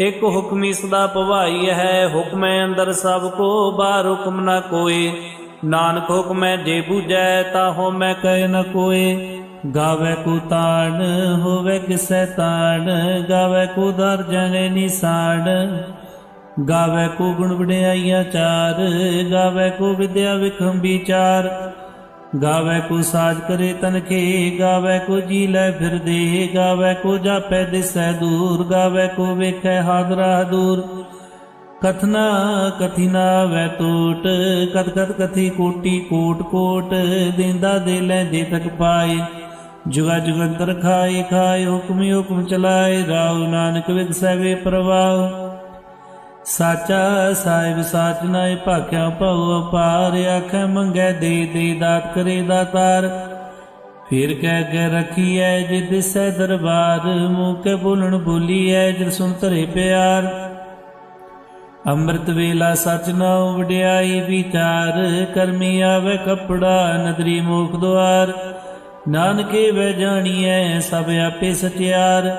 ਇੱਕ ਹੁਕਮੀ ਸਦਾ ਭਵਾਈ ਹੈ, ਹੁਕਮੈ ਅੰਦਰ ਸਭ ਕੋ, ਬਾਹਰ ਹੁਕਮ ਨ ਕੋਏ ਨਾਨਕ ਹੁਕਮੈ ਜੇ ਬੂਝੈ ਤਾ ਹੋ ਮੈਂ ਕਹਿ ਨ ਕੋਏ ਗਾਵੇ ਕੋ ਤਾਣ, ਹੋਵੇ ਕਿਸੈ ਤਾਣ, ਗਾਵੇ ਕੋ ਦਰ ਜਨੇ ਨਿਸਾਣ ਗਾਵੇ ਕੋ ਗੁਣ ਵਡਿਆਈਆ ਚਾਰ, ਗਾਵੇ ਕੋ ਵਿਦਿਆ ਵਿਖਮ ਵਿਚਾਰ ਗਾਵੇ ਕੋ ਸਾਜ ਕਰੇ ਤਨਖੇ ਗਾਵੇ ਕੋ ਜੀ ਲੈ ਫਿਰਦੇ ਗਾਵੇ ਕੋ ਜਾਪੈ ਦਿਸੈ ਦੂਰ, ਗਾਵੇ ਕੋ ਵੇਖੈ ਹਾਦਰਾ ਦੂਰ। ਕਥਨਾ ਕਥਿਨਾ ਵੈ ਟੋਟ ਕਤ ਕਤ ਕਥੀ ਕੋਟੀ ਕੋਟ ਕੋਟ, ਦੇਂਦਾ ਦੇ ਲੈ ਲੈਂਦੇ ਤੱਕ ਪਾਏ। ਜੁਗਾ ਜੁਗੰਤਰ ਖਾਏ ਖਾਏ ਹੁਕਮੀ ਹੁਕਮ ਚਲਾਏ ਰਾਉ ਨਾਨਕ ਵਿਗਸੈ ਵੇ ਪ੍ਰਵਾਹ। ਸਾਚਾ ਸਾਹਿਬ ਸਾਚ ਨਾਏ ਭਾਖਿਆ ਭਉ ਅਪਾਰ ਆਖੈ ਮੰਗੈ ਦੇ ਦੇ ਦਾਤ ਕਰੇ ਦਾਤਾਰ ਫਿਰ ਕਹਿ ਕੇ ਰਖੀਐ ਜੇ ਦਿਸੈ ਦਰਬਾਰ, ਮੂੰਹ ਕੇ ਬੋਲਣ ਬੋਲੀਐ ਜਿ ਸੁਣ ਧਰੇ ਪਿਆਰ। ਅੰਮ੍ਰਿਤ ਵੇਲਾ ਸਚ ਨਾਉ ਵਡਿਆਈ ਵਿਚਾਰ, ਕਰਮੀ ਆਵੇ ਕਪੜਾ ਨਦਰੀ ਮੋਖ ਦੁਆਰ। ਨਾਨਕੇ ਵੈ ਜਾਣੀਐ ਸਭ ਆਪੇ ਸਚਿਆਰ।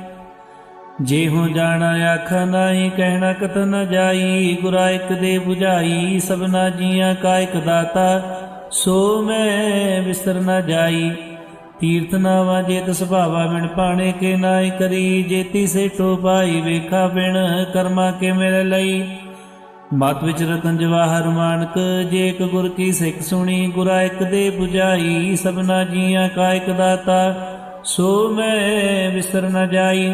ਜੇ ਹੋ ਜਾਣਾ ਆਖ ਨਾਹੀ ਕਹਿਣਾ ਕਤ ਨ ਜਾਈ, ਗੁਰਾ ਇਕ ਦੇ 부ਝਾਈ, ਸਭਨਾ ਜੀਆਂ ਕਾ ਇਕ ਦਾਤਾ, ਸੋ ਮੈਂ ਵਿਸਰ ਨ ਜਾਈ। ਤੀਰਥ ਨਾਵਾ ਜੇਤ ਸੁਭਾਵਾ ਮਿਣ ਪਾਣੇ ਕੇ ਨਾਈ ਕਰੀ ਜੇਤੀ ਸੇ ਪਾਈ ਵੇਖਾ ਬਿਨ ਕਰਮਾ ਕੇ ਮੇਰੇ ਲਈ। ਮਤ ਵਿੱਚ ਰਤਨ ਜਵਾਹਰ ਮਾਨਕ, ਜੇ ਇੱਕ ਗੁਰ ਕੀ ਸਿੱਖ ਸੁਣੀ, ਗੁਰਾ ਇੱਕ ਦੇ 부ਝਾਈ, ਸਭਨਾ ਜੀਆਂ ਕਾ ਇਕ ਦਾਤਾ, ਸੋ ਮੈਂ ਵਿਸਰ ਨ ਜਾਈ।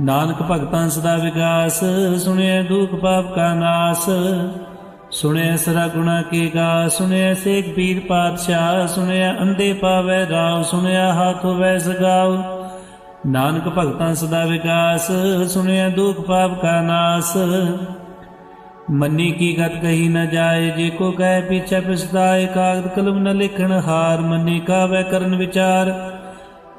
ਨਾਨਕ ਭਗਤਾਂ ਸਦਾ ਵਿਗਾਸ ਸੁਣਿਆ ਦੁਖ ਪਾਪ ਕਾ ਨਾਸ। ਸੁਣਿਆ ਸਰਾ ਗੁਣਾ ਕੀ ਗਾ ਸੁਣਿਆ ਸੇਖ ਪੀਰ ਪਾਤਸ਼ਾਹ ਸੁਣਿਆ ਅੰਦੇ ਪਾਵੇ ਰਾਵ ਸੁਣਿਆ ਹੱਥ ਵੈ ਸਗਾਉ ਨਾਨਕ ਭਗਤਾਂ ਸਦਾ ਵਿਗਾਸ ਸੁਣਿਆ ਦੁਖ ਪਾਪ ਕਾ ਨਾਸ। ਮੰਨੀ ਕੀ ਗਤ ਕਹੀ ਨਾ ਜਾਏ, ਜੇ ਕੋ ਕਹਿ ਪਿਛੇ ਪਛਤਾਏ, ਕਾਗਦ ਕਲਮ ਨ ਲਿਖਣ ਹਾਰ, ਮੰਨੀ ਕਾਵੇ ਕਰਨ ਵਿਚਾਰ।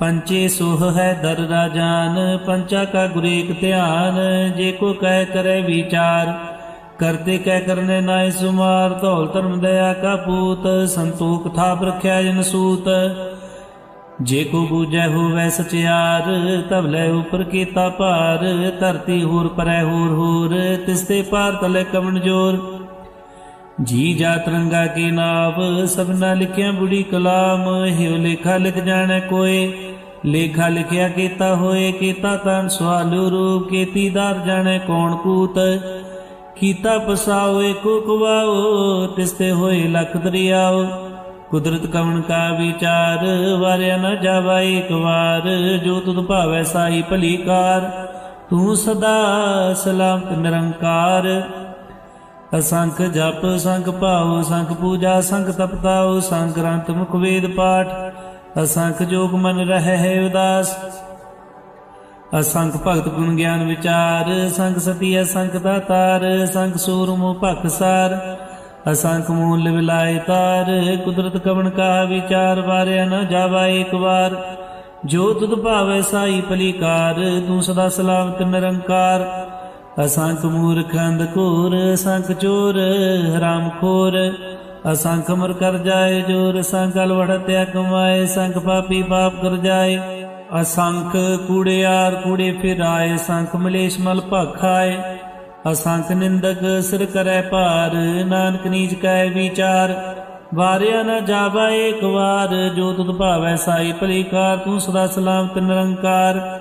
ਪੰਚੇ ਸੋਹ ਹੈ ਦਰ ਰਾਜਾਨ ਪੰਚਾ ਕਾ ਗੁਰੇਕ ਧਿਆਨ, ਜੇ ਕੋ ਕਹਿ ਕਰੇ ਵਿਚਾਰ ਕਰਤੇ ਕਹਿ ਕਰਨੇ ਨਾਇ ਸੁਮਾਰ, ਧੌਲ ਧਰਮ ਦਇਆ ਕਾ ਪੂਤ, ਸੰਤੋਖ ਥਾਪ ਰਖਿਆ ਜਨ ਸੂਤ। ਜੇ ਕੋ ਬੂਝੈ ਹੋਵੈ ਸਚਿਆਰ ਤਬ ਲੈ ਉਪਰ ਕੀਤਾ ਭਾਰ, ਧਰਤੀ ਹੋਰ ਪਰੈ ਹੋਰ ਹੋਰ ਤਿਸਤੇ ਪਾਰ ਤਲੇ ਕਵਣ ਜੋਰ। ਜੀ ਜਾ ਤਰੰਗਾ ਕੇ ਨਾਵ ਸਭਨਾ ਲਿਖਿਆ ਬੁੜੀ ਕਲਾਮ, ਹਿਉ ਲੇਖਾ ਲਿਖ ਜਾਣੈ ਕੋਏ। ਲੇਖਾ ਲਿਖਿਆ ਕੀਤਾ ਹੋਏ, ਕੀਤਾ ਤਨ ਸਵਾਲੂ ਰੂਪ, ਕੀਤੀ ਦਰ ਜਾਣੈ ਕੌਣ ਕੂਤ। ਕੀਤਾ ਪਸਾਓਏ ਕੋ ਕਵਾਓ ਤਿਸਤੇ ਹੋਏ ਲਖ ਦਰਿਆਓ। ਕੁਦਰਤ ਕਵਣ ਕਾ ਵਿਚਾਰ, ਵਾਰਿਆ ਨਾ ਜਾਵਾ ਇੱਕ ਵਾਰ। ਜੋ ਤੁਧ ਭਾਵੈ ਸਾਈ ਭਲੀ ਕਾਰ, ਤੂੰ ਸਦਾ ਸਲਾਮਤ ਨਿਰੰਕਾਰ। ਅਸੰਖ ਜਪ, ਸੰਖ ਭਾਉ, ਸੰਖ ਪੂਜਾ, ਸੰਖ ਤਪਤਾਉ, ਸੰਖ ਗ੍ਰੰਥ, ਮੁਖ ਵੇਦ ਪਾਠ। ਅਸੰਖ ਜੋਗ ਮਨ ਰਹਿ ਹੈ ਉਦਾਸ। ਅਸੰਖ ਭਗਤ ਗੁਣ ਗਿਆਨ ਵਿਚਾਰ। ਸੰਖ ਸਤੀ ਅਸੰਖ ਦਾਤਾਰ ਸੰਖ ਸੂਰਮੁ ਭਖਸਾਰ ਅਸੰਖ ਮੂਲ ਵਿਲਾਇ ਤਾਰ। ਕੁਦਰਤ ਕਵਣ ਕਾ ਵਿਚਾਰ, ਵਾਰਿਆ ਨਾ ਜਾਵਾ ਇੱਕ ਵਾਰ। ਜੋ ਤੁਧ ਭਾਵੈ ਸਾਈ ਭਲੀਕਾਰ, ਤੂੰ ਸਦਾ ਸਲਾਮਤ ਨਿਰੰਕਾਰ। ਅਸੰਖ ਮੂਰਖ ਅੰਧਕੂਰ ਅਸੰਖ ਚੋਰ, ਹਰਾਮ ਖੋਰ। ਅਸੰਖ ਮਰ ਕਰ ਜਾਏ ਜੋਰ ਸੰਖ ਅਲਵੜਤਿਆ ਕਮਾਏ ਸੰਖ ਪਾਪੀ ਪਾਪ ਕਰ ਜਾਏ। ਅਸੰਖ ਕੂੜਿਆਰ ਕੂੜੇ ਫਿਰਾਏ ਸੰਖ ਮਲੇਸ਼ ਮਲ ਭਖਾਏ। ਅਸੰਖ ਨਿੰਦਕ ਸਿਰ ਕਰੈ ਭਾਰ, ਨਾਨਕ ਨੀਚ ਕੈ ਵਿਚਾਰ। ਵਾਰਿਆ ਨਾ ਜਾਵਾ ਏਕ ਵਾਰ, ਜੋ ਤੁਧ ਭਾਵੈ ਸਾਈ ਭਲੀ ਕਾਰ ਤੂੰ ਸਦਾ ਸਲਾਮਤ ਨਿਰੰਕਾਰ।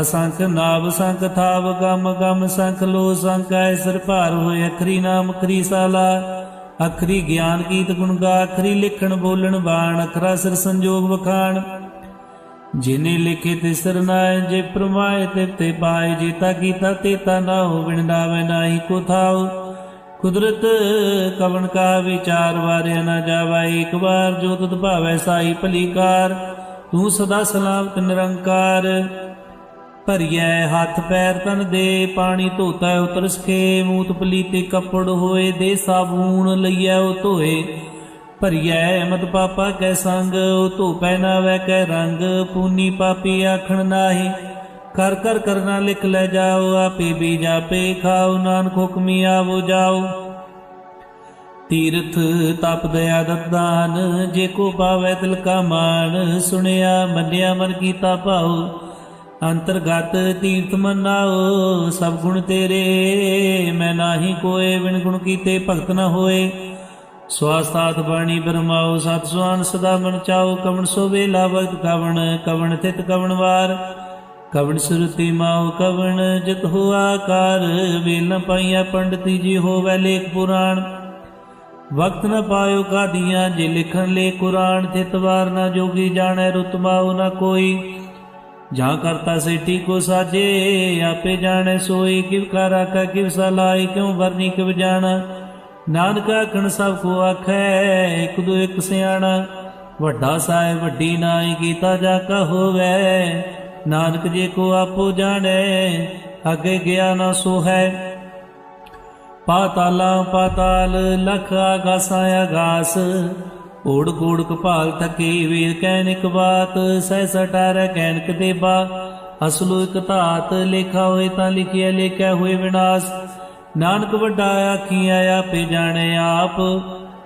ਅਸੰਖ ਨਾਭ ਸੰਖ ਥਾਵ ਗਮ ਗਮ ਸੰਖ ਲੋ ਸੰਖ ਐ ਸਿਰ ਭਾਰ ਹੋਏ ਅਖਰੀ ਨਾਮ ਅਖਰੀ ਸਾਲਾ। ਅਖਰੀ ਗਿਆਨ ਗੀਤ ਗੁਣ ਗਾ, ਅਖਰੀ ਲਿਖਣ ਬੋਲਣ ਬਾਣ, ਅਖਰਾ ਸਿਰ ਸੰਜੋਗ ਵਖਾਣ। ਜਿਨੇ ਲਿਖੇ ਤੇ ਸਰਨਾਏ ਜੇ ਪ੍ਰਮਾਏ ਤੇ ਤੇ ਪਾਏ ਜੀਤਾ ਕੀਤਾ ਤੇਤਾ ਨਾ ਹੋ ਵਿਣਦਾਵੇ ਨਾਹੀ ਕੋ ਥਾਉ। ਕੁਦਰਤ ਕਵਣ ਕਾ ਵਿਚਾਰ ਵਾਰਿਆ ਨਾ ਜਾਵਾ, ਇੱਕ ਵਾਰ ਜੋ ਤੁਧ ਭਾਵੈ ਸਾਈ ਭਲੀਕਾਰ, ਤੂੰ ਸਦਾ ਸਲਾਮਤ ਨਿਰੰਕਾਰ। ਭਰੀਐ ਹੱਥ ਪੈਰ ਤਨ ਦੇ, ਪਾਣੀ ਧੋਤਾ ਉਤਰ ਸਕੇ, ਮੂਤ ਪਲੀਤੇ ਕੱਪੜ ਹੋਏ, ਦੇ ਸਾਬੂਨ ਲਈਐ ਉਹ ਧੋਏ। ਭਰੀਐ ਮਤ ਪਾਪਾ ਕੈ ਸੰਗ, ਉਹ ਧੋਪੈ ਨਾ ਵੈ ਕੈ ਰੰਗ, ਪੂਨੀ ਪਾਪੀ ਆਖਣ ਨਾਹੀ ਕਰ ਕਰ ਕਰਨਾ ਲਿਖ ਲੈ ਜਾਓ, ਆਪੇ ਵੀ ਜਾਪੇ, ਖਾਓ ਨਾਨਕ ਹੁਕਮੀ ਆਵੋ ਜਾਓ। ਤੀਰਥ ਤਪ ਦਇਆ ਦਦਾਨ ਜੇ ਕੋ ਪਾਵੈ ਤਿਲ ਕਾ ਮਾਨ ਸੁਣਿਆ ਮੰਨਿਆ ਮਨ ਕੀਤਾ ਭਾਉ। ਅੰਤਰਗਤ ਤੀਰਥ ਮਨਾਓ, ਸਭ ਗੁਣ ਤੇਰੇ। ਮੈਂ ਨਾਹੀ ਕੋਏ, ਬਿਨ ਗੁਣ ਕੀਤੇ ਭਗਤ ਨਾ ਹੋਏ। ਸਵਾਸਾਤ ਬਾਣੀ ਬਰਮਾਓ, ਸਤ ਸੁਆਨ ਸਦਾ ਮਨ ਚਾਓ। ਕਵਣ ਸੋ ਵੇਲਾ ਕਵਣ ਕਵਣ ਤਿਤ ਕਵਣ ਵਾਰ। ਕਵਣ ਸੁਰਤੀ ਮਾਉ ਕਵਣ, ਜਿਤ ਹੋ ਕਾਰ ਵੇਲ ਨ ਪਾਈਆ ਪੰਡਤੀ ਜੀ ਹੋਵੇ ਲੇਖ ਪੁਰਾਣ। ਵਕਤ ਨ ਪਾਇਓ ਕਾਦੀਆਂ ਜੇ ਲਿਖਣ ਲੇ ਕੁਰਾਨ। ਥਿਤ ਵਾਰ ਨਾ ਜੋਗੀ ਜਾਣੈ ਰੁਤਮਾਉ ਨਾ ਕੋਈ। ਜਾਂ ਕਰਤਾ ਸੇਠੀ ਕੋ ਸਾਜੇ, ਆਪੇ ਜਾਣੈ ਸੋਈ ਕਿਵ ਕਰਾ ਕਾ ਕਿਵ ਸਲਾਈ ਕਿਉ ਵਰਨੀ ਕਿਵ ਜਾਣਾ। ਨਾਨਕ ਆਖਣ ਸਭ ਕੋ ਆਖੈ, ਇਕ ਦੋ ਇਕ ਸਿਆਣਾ। ਵੱਡਾ ਸਾਹਿਬ ਵੱਡੀ ਨਾਈ ਕੀਤਾ ਜਾ ਕਾ ਹੋਵੇ। ਨਾਨਕ ਜੇ ਕੋ ਆਪੋ ਜਾਣੈ, ਅੱਗੇ ਗਿਆ ਨਾ ਸੋ ਹੈ ਪਾਤਾਲਾ ਪਾਤਾਲ, ਲਖ ਆਗਾਸਾਂ ਆਗਾਸ। ਓੜ ਗੋੜ ਕਪਾਲ ਥਕੇ ਵੇਦ ਕਹਿਨਿਕ ਬਾਤ, ਸਹਿ ਸਟਾਰ ਕਹਿਨਕ ਦੇਬਾ। ਅਸਲੋ ਇਕ ਧਾਤ, ਲੇਖਾ ਹੋਏ ਤਾਂ ਲਿਖਿਆ, ਲੇਖਿਆ ਹੋਏ ਵਿਨਾਸ਼। ਨਾਨਕ ਵੱਡਾ ਆਖੀਆਂ ਆਪੇ ਜਾਣੇ ਆਪ।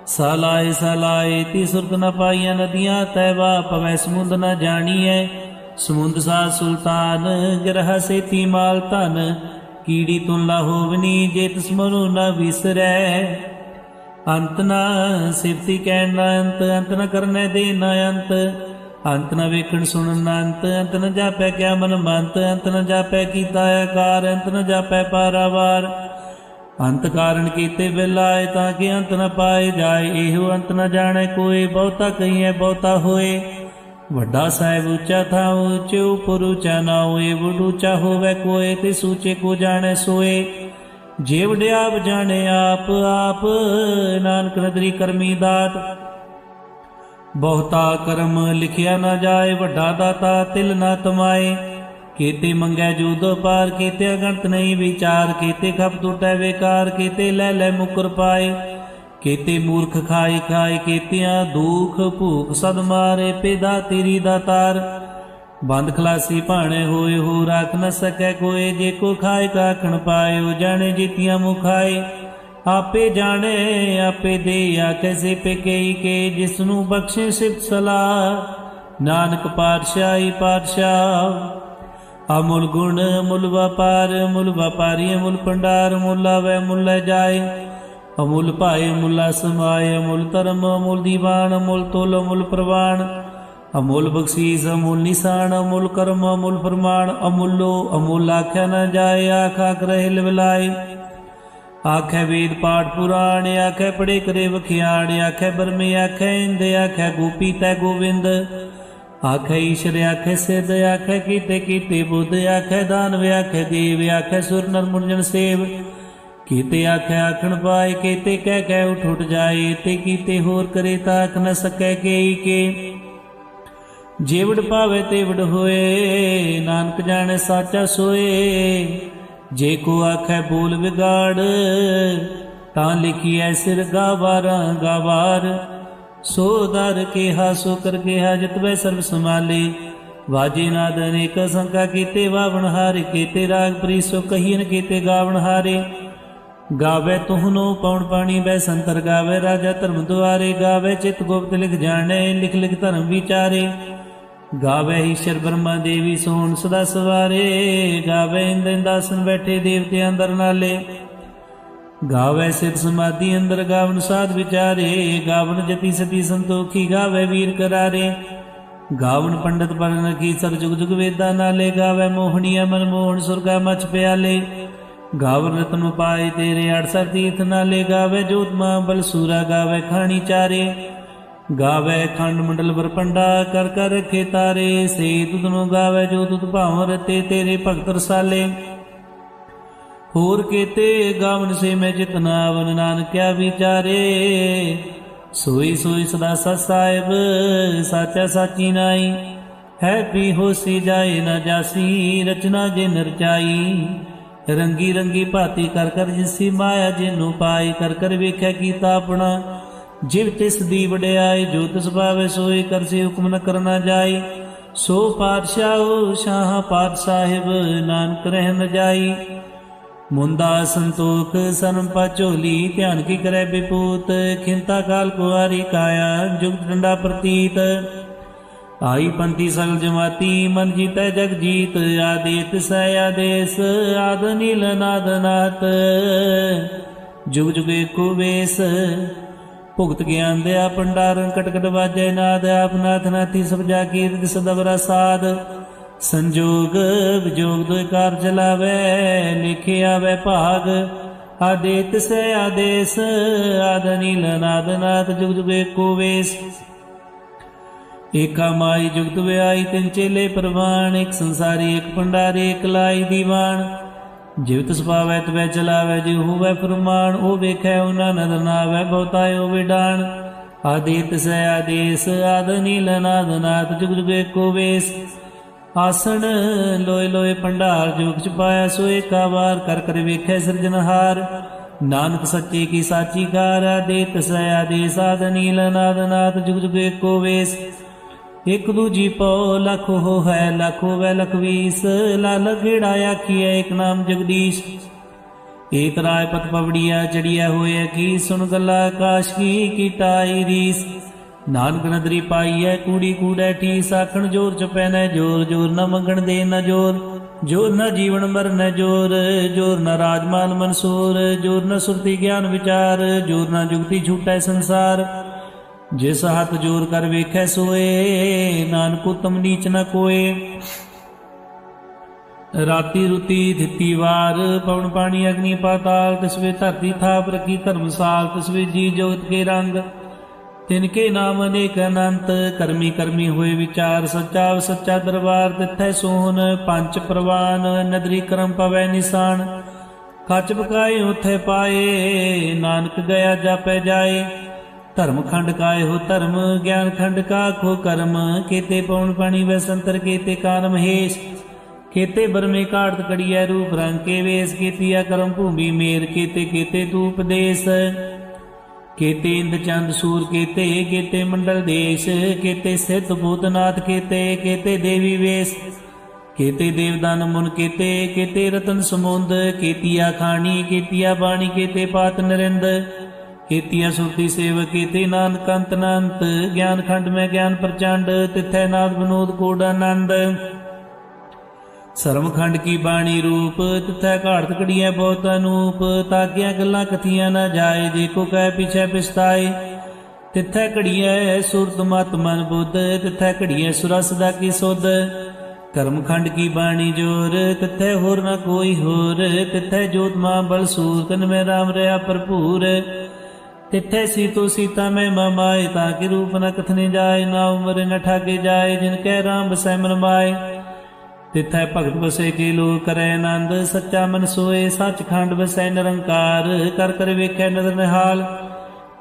ਸਲਾਏ ਸਲਾਏ, ਤੀ ਸੁਰਤ ਨ ਪਾਈਆਂ ਨਦੀਆਂ ਤੈਵਾ ਪਵੈ ਸਮੁੰਦ ਨ ਜਾਣੀਐ। ਸਮੁੰਦ ਸਾ ਸੁਲਤਾਨ, ਗ੍ਰਹ ਸੇਤੀ ਮਾਲ ਧਨ। ਕੀੜੀ ਤੁਨ ਲਾਹੋਵਨੀ ਜੇ ਤਸਮਨੁ ਨ ਵਿਸਰੈ। ਅੰਤ ਨਾ ਸਿਫਤੀ ਕਹਿਣ ਨਾ ਅੰਤ ਅੰਤ ਨ ਕਰਨੇ ਦੇ ਨਾ ਅੰਤ। ਅੰਤ ਨ ਵੇਖਣ ਸੁਣਨ ਨਾ ਅੰਤ ਅੰਤ ਨ ਜਾਪੈ ਕਿਆ ਮਨ ਮੰਤ। ਅੰਤ ਨ ਜਾਪੈ ਕੀਤਾ ਆਕਾਰ, ਅੰਤ ਨ ਜਾਪੈ ਪਾਰਾਵਾਰ। ਅੰਤ ਕਾਰਨ ਕੀਤੇ ਬਿਲਾਏ ਤਾਂ ਕਿ ਅੰਤ ਨਾ ਪਾਏ ਜਾਏ। ਇਹੋ ਅੰਤ ਨਾ ਜਾਣੈ ਕੋਈ ਬਹੁਤਾ ਕਹੀਏ ਬਹੁਤਾ ਹੋਏ। ਵੱਡਾ ਸਾਹਿਬ ਉੱਚਾ ਥਾ ਉੱਚੇ, ਉਪਰ ਉੱਚਾ ਨਾ ਹੋਏ। ਵਡ ਉੱਚਾ ਹੋਵੇ ਕੋਏ ਤੇ ਸੂਚੇ ਕੋ ਜਾਣੈ ਸੋਏ। ਜੇ ਵਡਿਆਪ ਜਾਣੇ ਆਪ ਆਪ ਨਾਨਕ ਨਦਰੀ ਕਰਮੀ ਦਾਤ। ਬਹੁਤਾ ਕਰਮ ਲਿਖਿਆ ਨਾ ਜਾਏ, ਵੱਡਾ ਦਾਤਾ ਤਿਲ ਨਾ ਤਮਾਏ। ਕੀਤੇ ਮੰਗੈ ਜੂਦੋ ਪਾਰ ਕੀਤੇ ਅਗੰਤ ਨਹੀਂ ਵਿਚਾਰ, ਕੀਤੇ ਖਪ ਟੁਟੈ ਵੇਕਾਰ, ਕੀਤੇ ਲੈ ਲੈ ਮੁਕਰ ਪਾਏ। ਕੀਤੇ ਮੂਰਖ ਖਾਈ ਖਾਈ ਕੀਤਿਆਂ ਦੁਖ ਭੂਖ ਸਦ ਮਾਰੇ, ਪੇਦਾ ਤੇਰੀ ਦਾਤਾਰ ਬੰਦ ਖਲਾਸੀ ਭਾਣੇ ਹੋਏ ਹੋ ਰੱਖ ਨ ਸਕੈ ਕੋਏ ਜੇ ਕੋ ਖਾਏ ਕਾਖਣ ਪਾਇਓ, ਜਾਣੇ ਜੀਤੀਆਂ ਮੁਖਾਏ ਆਪੇ ਜਾਣੇ, ਆਪੇ ਦੇ ਆ ਕੈਸੇ ਪੇਕਈ ਕੇ ਜਿਸ ਨੂੰ ਬਖਸ਼ੇ ਸਿਫਤ ਸਲਾਹ। ਨਾਨਕ ਪਾਤਸ਼ਾਹੀ ਪਾਤਸ਼ਾਹ, ਅਮੁਲ ਗੁਣ ਮੁਲ ਵਪਾਰ ਮੁਲ ਵਪਾਰੀ ਮੁਲ ਪੰਡਾਰ ਮੁਲਾ ਵੈ ਮੁਲ ਜਾਏ। ਅਮੁਲ ਭਾਏ ਮੁਲਾ ਸਮਾਏ, ਅਮੁਲ ਧਰਮ, ਅਮੁਲ ਦੀਵਾਨ, ਅਮੁਲ ਤੋਲ, ਅਮੁਲ ਪ੍ਰਵਾਨ। ਅਮੁਲ ਬਖਸ਼ੀਸ, ਅਮੁਲ ਨਿਸ਼ਾਨ, ਅਮੁਲ ਕਰਮ, ਅਮੁਲ ਫਰਮਾਨ, ਅਮੁੱਲੋ, ਅਮੁਲ ਆਖਿਆ ਨਾ ਜਾਏ, ਆਖ ਕਰਹਿ ਲਵਲਾਏ। ਆਖੇ ਵੇਦ ਪਾਠ ਪੁਰਾਣ, ਆਖੇ ਪੜੇ ਕਰੇ ਵਖਿਆਣ, ਆਖੇ ਬਰਮੇ, ਆਖੇ ਇੰਦ, ਆਖੇ ਗੋਪੀ ਤੈ ਗੋਵਿੰਦ। ਆਖੇ ਈਸ਼ਰ, ਆਖੇ ਸਿਧ, ਆਖੇ ਕੀਤੇ ਕੀਤੇ ਬੁੱਧ, ਆਖੇ ਦਾਨਵ, ਆਖੇ ਦੇਵ, ਆਖੇ ਸੁਰ ਨਰ ਮੁਰਜਨ ਸੇਵ। ਕੀਤੇ ਆਖੇ ਆਖਣ ਪਾਏ, ਕੀਤੇ ਕਹਿ ਕਹਿ ਉਠ ਉਠ ਜਾਏ, ਤੇ ਕੀਤੇ ਹੋਰ ਕਰੇ ਤਾਂ ਆਖ ਨ ਸਕੈ ਕੇਈ ਕੇ। ਜੇਵੜ ਪਾਵੇ ਤੇਵੜ ਹੋਏ, ਨਾਨਕ ਜਾਣੇ ਸਾਚਾ ਸੋਏ। ਜੇ ਕੋ ਆਖੈ ਬੋਲ ਵਿਗਾੜ, ਤਾਂ ਲਿਖੀਐ ਸਿਰ ਗਾਵਾਰਾਂ, ਗਾਵਾਰ। ਸੋ ਦਰ ਕਿਹਾ, ਸੋ ਕਰ ਕਿਹਾ ਜਿਤਵੇ ਸਰਬ ਸਮਾਲੇ ਵਾਜੇ ਨਾਦ ਅਨੇਕ ਸੰਕਾ ਕੀਤੇ, ਵਾਵਣ ਹਾਰੇ ਕੀਤੇ, ਰਾਗ ਪ੍ਰੀ ਸੋ ਕਹੀਨ ਕੀਤੇ, ਗਾਵਣ ਹਾਰੇ। ਗਾਵੇ ਤੁਹਨੋ ਪੌਣ ਪਾਣੀ, ਬੈ ਸੰਤਰ ਗਾਵੇ, ਰਾਜਾ ਧਰਮ ਦੁਆਰੇ। ਗਾਵੇ ਚਿਤ ਗੁਪਤ ਲਿਖ ਜਾਣੇ, ਲਿਖ ਲਿਖ ਧਰਮ ਵਿਚਾਰੇ। ਗਾਵੇ ਈਸ਼ਰ ਬ੍ਰਹਮਾ ਦੇਵੀ ਸੋਹਣ ਸਦਾ ਸਵਾਰੇ, ਗਾਵੇ ਇੰਦਨ ਦਾਸਨ ਬੈਠੇ ਦੇਵਤੇ ਅੰਦਰ ਨਾਲੇ। ਗਾਵੇ ਸਿਧ ਸਮਾਧੀ ਅੰਦਰ ਗਾਵਨ ਸਾਧ ਵਿਚਾਰੇ, ਗਾਵਨ ਜਤੀ ਸਤੀ ਸੰਤੋਖੀ ਗਾਵੇ ਵੀਰ ਕਰਾਰੇ। ਗਾਵਨ ਪੰਡਤ ਪਰਨ ਕੀ ਸਰ ਜੁਗ ਜੁਗ ਵੇਦਾਂ ਨਾਲੇ, ਗਾਵੇ ਮੋਹਣੀਆ ਮਨ ਮੋਹਣ ਸੁਰਗਾ ਮਚ ਪਿਆਲੇ। ਗਾਵਨ ਰਤਨ ਪਾਏ ਤੇਰੇ 68 ਤੀਰਥ ਨਾਲੇ, ਗਾਵੇ ਜੋਤਮਾ ਬਲ ਸੂਰਾ, ਗਾਵੇ ਖਾਣੀ ਚਾਰੇ। ਗਾਵੇ ਖੰਡ ਮੰਡਲ ਵਰਪੰਡਾ ਕਰ ਕਰ ਰਖੇ ਤਾਰੇ ਸੇ ਤੁਧ ਨੂੰ ਗਾਵੇ ਜੋ ਤੁਧ ਭਾਵ ਰਤੇ ਤੇਰੇ ਭਗਤ ਰਸਾਲੇ। ਹੋਰ ਕੀਤੇ ਗਾਵਨ ਸੇ ਮੈਂ ਜਿਤਨਾ ਵਨ ਨਾਨਕਿਆ ਵਿਚਾਰੇ। ਸੋਈ ਸੋਈ ਸਦਾ ਸਤ ਸਾਹਿਬ, ਸਾਚਾ ਸਾਚੀ ਨਾਈ। ਹੈ ਪੀ ਹੋਸੀ ਜਾਏ ਨਾ ਜਾਸੀ, ਰਚਨਾ ਜੇ ਨਰਚਾਈ ਰੰਗੀ ਰੰਗੀ ਭਾਤੀ ਕਰ ਕਰ ਜਿਸੀ ਮਾਇਆ ਜਿਨੂੰ ਪਾਈ, ਕਰ ਕਰ ਵੇਖਿਆ ਕੀਤਾ ਆਪਣਾ। ਜਿਵ ਤਿਸ ਦੀ ਵਡਿਆਈ ਜੋ ਤਿਸ ਭਾਵੇ ਸੋਈ ਕਰਸੀ ਹੁਕਮ ਨ ਕਰਨਾ ਜਾਈ ਸੋ ਪਾਤਸ਼ਾਹ ਸ਼ਾਹ ਪਾਤ ਸਾਹਿਬ, ਨਾਨਕ ਰਹਿ ਨ ਜਾਈ। ਮੁੰਦਾ ਸੰਤੋਖ, ਸਨਮ ਪਾਚੋਲੀ ਧਿਆਨ ਕੀ ਕਰੈ ਬਿਪੂਤ। ਖਿੰਤਾ ਕਾਲ ਕੁਆਰੀ ਕਾਇਆ, ਜੁਗਤ ਡੰਡਾ ਪ੍ਰਤੀਤ। ਆਈ ਪੰਤੀ ਸਗਲ ਜਮਾਤੀ, ਮਨ ਜੀਤੈ ਜਗ ਜੀਤ। ਆਦੇਤ ਸੈ ਆਦੇਸ, ਆਦ ਨੀਲ ਨਾਦ ਨਾਤ। ਜੁਗ ਜੁਗੇ ਕੋ ਵੇਸ ਭੁਗਤ ਗਿਆਨ ਦਿਆ ਪੰਡਾਰਨ ਕਟਕਟ ਵਾਜੈ ਨਾਦ ਆਪਨਾਥ ਨਾਥੀ ਸਭ ਜਾ ਕੀਰਤ ਸਦਵਰਾ ਸਾਧ। ਸੰਜੋਗ ਵਿਜੋਗ ਦੋਇ ਕਾਰ ਚਲਾਵੇ, ਲਿਖੇ ਆਵੇ ਭਾਗ। ਆਦੇਤ ਸੇ ਆਦੇਸ, ਆਦ ਨੀਲ ਨਾਦ ਨਾਦ ਜੁਗ ਜੁਗੇ ਕੋ ਵੇਸ। ਏਕਾ ਮਾਈ ਜੁਗਤ ਵਿਆਈ ਤਿੰਨ ਚੇਲੇ ਪ੍ਰਵਾਨ, ਇੱਕ ਸੰਸਾਰੀ, ਇੱਕ ਪੰਡਾਰੀ ਇੱਕ ਲਾਈ ਦੀਵਾਨ। ਜਿਵ ਤਿਸ ਤਵੈ ਚਲਾਵੈ ਜਿ ਹੋਵੈ ਫਰਮਾਨ, ਉਹ ਵੇਖੈ ਉਹਨਾਂ ਨਦਰ ਨਾਵੈ ਬਹੁਤਾਇ ਵਿਡਾਨ। ਆਦਿਤ ਸੈ ਆਦੇਸ, ਆਦ ਨੀਲ ਨਾਦ ਨਾਦ, ਜੁਗ ਜੁਗੇ ਕੋ ਵੇਸ। ਆਸਣ ਲੋਏ ਲੋਏ ਭੰਡਾਰ ਜੋਗ ਚ ਪਾਇਆ ਸੋ ਏਕਾ ਵਾਰ, ਕਰ ਕਰ ਵੇਖੈ ਸਿਰਜਨਹਾਰ ਨਾਨਕ ਸੱਚੇ ਕੀ ਸਾਚੀ ਕਾਰ ਆਦਿਤ ਸੈ ਆਦੇਸ, ਆਦ ਨੀਲ ਨਾਦ ਨਾਦ, ਜੁਗ ਜੁਗੇ ਕੋ ਵੇਸ। ਇਕ ਦੂਜੀ ਪਉ ਲਖ ਹੋ ਹੈ ਲਖ ਹੋਵੇ ਲਖ ਵੀਸ ਲਾਲ ਗੇੜਾ ਆਖੀਐ ਇਕ ਨਾਮ ਜਗਦੀਸ਼। ਏਕ ਰਾਏ ਪਤ ਪਵੜੀਆ ਚੜੀਆ ਹੋਏ ਕੀ ਸੁਣ ਗੱਲਾ ਆਕਾਸ਼ ਕੀ ਕੀਟਾਈ ਰੀਸ। ਨਾਨਕ ਨਦਰੀ ਪਾਈਐ, ਕੂੜੀ ਕੂੜੈ ਟੀ ਸਾਖਣ ਜੋਰ ਚ ਪੈਨੈ ਜੋਰ ਜੋਰ ਨਾ ਮੰਗਣ ਦੇ ਨਾ ਜੋਰ ਜੋਰ ਨਾ ਜੀਵਨ ਮਰਨ ਜੋਰ ਜੋਰ ਨਾ ਰਾਜਮਾਨ ਮਨਸੂਰ, ਜੋਰ ਨਾ ਸੁਰਤੀ ਗਿਆਨ ਵਿਚਾਰ, ਜੋਰ ਨਾ ਜੁਗਤੀ ਛੂਟੈ ਸੰਸਾਰ। ਜਿਸ ਹੱਥ ਜੋਰ ਕਰ ਵੇਖੈ ਸੋਏ, ਨਾਨਕ ਉਤਮ ਨੀਚ ਨ ਕੋਏ। ਰਾਤੀ ਰੁਤੀ ਦਿੱਤੀ ਵਾਰ, ਪਵਨ ਪਾਣੀ ਅਗਨੀ ਪਾਤਾਲ ਤਿਸਵੇ ਧਰਤੀ ਥਾਪ ਰਖੀ ਧਰਮਸਾਲ ਤਿਸਵੇ ਜੀ ਜੋਤ ਕੇ ਰੰਗ। ਤਿਨਕੇ ਨਾਮ ਅਨੇਕ ਅਨੰਤ, ਕਰਮੀ ਕਰਮੀ ਹੋਏ ਵਿਚਾਰ, ਸੱਚਾ ਸੱਚਾ ਦਰਬਾਰ ਤਿੱਥੈ ਸੋਹਨ ਪੰਜ ਪ੍ਰਵਾਨ, ਨਦਰੀ ਕਰਮ ਪਵੈ ਨਿਸ਼ਾਨ। ਕੱਚ ਬਕਾਏ ਉਥੇ ਪਾਏ, ਨਾਨਕ ਗਿਆ ਜਾਪੈ ਜਾਏ। ਧਰਮ ਖੰਡ ਕਾਏ ਹੋ ਧਰਮ, ਗਿਆਨ ਖੰਡ ਕਾ ਖੋ ਕਰਮ। ਕੀਤੇ ਪਉਣ ਪਾਣੀ ਵਸੰਤਰ ਕੀਤੇ ਕਾਰਮ ਹੇਸ਼ ਕੀਤੇ ਬਰਮੇ ਕਾੜਤ ਕੜੀਐ ਰੂਪ ਰੰਗ ਕੇ ਵੇਸ। ਕੀਤੀਆ ਕਰਮ ਭੂਮੀ ਮੇਰ ਕੀਤੇ ਕੀਤੇ ਤੂ ਉਪਦੇਸ਼ ਕੀਤੇ ਇੰਦ ਚੰਦ ਸੂਰ ਕੀਤੇ ਕੀਤੇ ਮੰਡਲ ਦੇਸ਼। ਕੀਤੇ ਸਿੱਧ ਭੂਤਨਾਥ ਕੀਤੇ ਕੀਤੇ ਦੇਵੀ ਵੇਸ। ਕੀਤੇ ਦੇਵਦਾਨ ਮੁਨ ਕੀਤੇ ਕੀਤੇ ਰਤਨ ਸਮੁੰਦ। ਕੀਤੀਆ ਖਾਣੀ ਕੀਤੀਆ ਬਾਣੀ ਕੀਤੇ ਪਾਤ ਨਰਿੰਦ। ਕੀਤੀਆ ਸੁਰਤੀ ਸੇਵਕ ਕੀਤੇ ਨਾਨਕ ਅੰਤ ਅਨੰਤ, ਗਿਆਨ ਖੰਡ ਮੈਂ ਗਿਆਨ ਪ੍ਰਚੰਡ, ਤਿਥੈ ਨਾਦ ਬਨੋਦ ਕੋਡ ਆਨੰਦ। ਸਰਮ ਖੰਡ ਕੀ ਬਾਣੀ ਰੂਪ, ਤਿਥੈ ਘਾੜਤ ਕੜੀਐ ਬਹੁਤ ਅਨੂਪ ਤਾਕਿਆ ਗੱਲਾਂ ਕਥੀਆਂ ਨਾ ਜਾਏ, ਜੇ ਕੋ ਕਹਿ ਪਿਛੈ ਪਿਛਤਾਏ। ਤਿਥੈ ਘੜੀਐ ਸੁਰਤ ਮਤ ਮਨ ਬੁੱਧ, ਤਿਥੈ ਘੜੀਐ ਸੁਰਸ ਦਾ ਕੀ ਸੁਧ। ਕਰਮ ਖੰਡ ਕੀ ਬਾਣੀ ਜੋਰ, ਤਿਥੈ ਹੋਰ ਨਾ ਕੋਈ ਹੋਰ, ਤਿਥੈ ਜੋਤ ਮਾਂ ਬਲ ਸੂਰ, ਤਨ ਮੈਂ ਰਾਮ ਰਿਆ ਭਰਪੂਰ। ਤਿੱਥੇ ਸੀਤੋ ਸੀਤਾ ਮੈਂ ਮਮਾਏ, ਤਾਂ ਕਿ ਰੂਪ ਨ ਕਥਨੇ ਜਾਏ, ਨਾ ਉਮਰ ਨ ਠਾਗੇ ਜਾਏ, ਜਿਨ ਕੈ ਰਾਮ ਬਸੈ ਮਨ ਮਾਏ। ਤਿੱਥੈ ਭਗਤ ਬਸੇ ਕੀ ਲੋ ਕਰੈ ਆਨੰਦ, ਸੱਚਾ ਮਨ ਸੋਏ, ਸੱਚਖੰਡ ਬਸੈ ਨਿਰੰਕਾਰ, ਕਰ ਕਰ ਵੇਖੈ ਨਦਰ ਨਿਹਾਲ।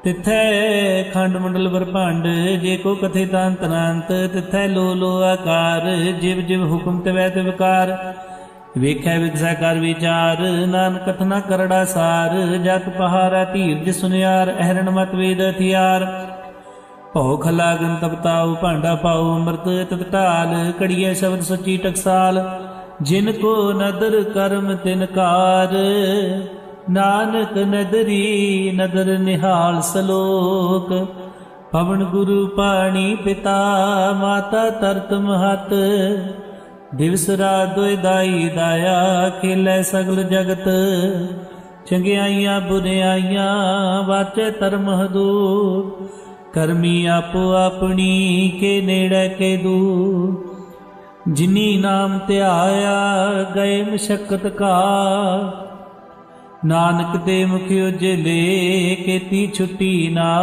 ਤਿੱਥੈ ਖੰਡ ਮੰਡਲ ਬਰਭੰਡ ਜੇ ਕੋ ਕਥੇ ਤਾਂ ਤਨੰਤ ਤਿੱਥੈ ਲੋ ਲੋ ਆਕਾਰ, ਜਿਵ ਜਿਵ ਹੁਕਮ ਤੇ ਵੈ ਤੇ ਵਿਕਾਰ ਵੇਖੈ ਵਿਗਸੈ ਕਰ ਵਿਚਾਰ, ਨਾਨਕ ਨਾ ਕਰੜਾ ਸਾਰ ਜਗ ਪਹਾਰਾ ਧੀਰਜ ਸੁਨਿਆਰ, ਅਹਰਣ ਮਤ ਵੇਦ ਹਥਿਆਰ। ਭੌਖ ਲਾਗਨ ਤਪਤਾਉ ਭਾਂਡਾ ਪਾਉ, ਅੰਮ੍ਰਿਤ ਤਤ ਢਾਲ ਕੜੀਏ ਸ਼ਬਦ ਸੱਚੀ ਟਕਸਾਲ। ਜਿਨ ਕੋ ਨਦਰ ਕਰਮ ਤਿਨ ਕਾਰ, ਨਾਨਕ ਨਦਰੀ ਨਦਰ ਨਿਹਾਲ ਸਲੋਕ। ਪਵਨ ਗੁਰੂ ਪਾਣੀ ਪਿਤਾ, ਮਾਤਾ ਤਰਤ ਮਹਤ ਦਿਵਸ ਰਾਤ ਦੋਇ ਦਾਈ ਦਾਇਆ, ਖੇਲੇ ਸਗਲ ਜਗਤ। ਚੰਗਿਆਈਆਂ ਬੁਰਿਆਈਆਂ ਵਾਚੇ ਧਰਮ ਹਦੂਰ। ਕਰਮੀ ਆਪੋ ਆਪਣੀ, ਕੇ ਨੇੜੇ ਕੇ ਦੂਰ। ਜਿਨੀ ਨਾਮ ਧਿਆਇਆ, ਗਏ ਮਸ਼ਕਤ ਕਾ ਨਾਨਕ ਦੇ ਮੁਖ ਉਜਲੇ, ਕੀਤੀ ਛੁੱਟੀ ਨਾ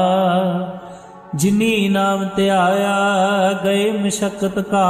ਜਿਨੀ ਨਾਮ ਧਿਆਇਆ, ਗਏ ਮਸ਼ਕਤ ਕਾ